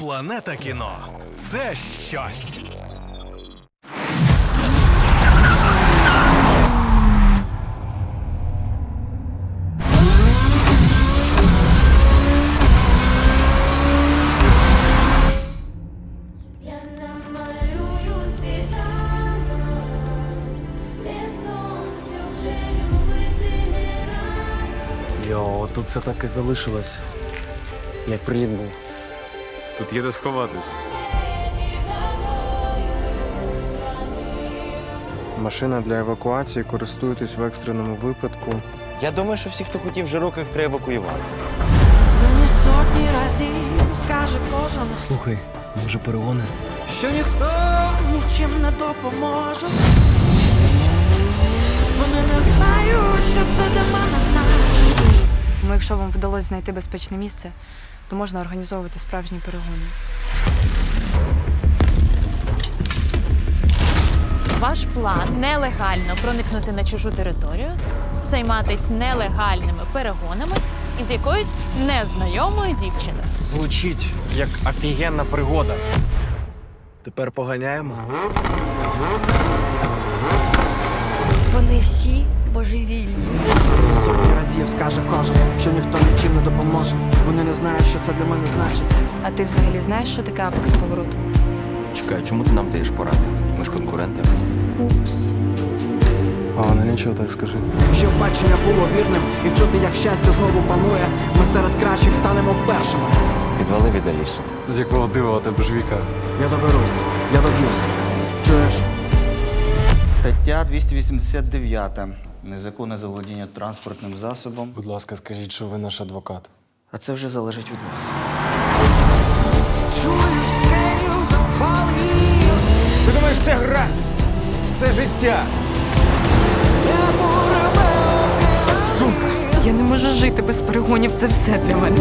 Планета кіно це щось. Я намалюю світанок, де сонцю вже любити не рано. Йо, тут все так і залишилось. Як приліт був. Тут є де сховатись. Машина для евакуації користуєтесь в екстреному випадку. Я думаю, що всіх, хто хотів жироких, треба евакуювати. Мені сотні разів скаже кожен, Слухай, може перегони? що ніхто нічим не допоможе. Вони не знають, що це для мене значить. Тому якщо вам вдалося знайти безпечне місце, то можна організовувати справжні перегони. Ваш план нелегально проникнути на чужу територію, займатися нелегальними перегонами із якоюсь незнайомою дівчиною. Звучить як офігенна пригода. Тепер поганяємо. Вони всі божевільні. Разів скаже кожен, що ніхто нічим не допоможе. Вони не знають, що це для мене значить. А ти взагалі знаєш, що таке апекс повороту? Чекай, чому ти нам даєш поради? Ми ж конкуренти. Упс. А вона нічого так скажи. Щоб бачення було вірним і чути, як щастя знову панує, ми серед кращих станемо першими. Відвали від Алісу. З якого дива у тебе ж віка? Я доберусь, я доб'юсь. Чуєш? Стаття 289. Незаконне заволодіння транспортним засобом. Будь ласка, скажіть, що ви наш адвокат. А це вже залежить від вас. Ти думаєш, це гра? Це життя. Я не можу жити без перегонів, це все для мене.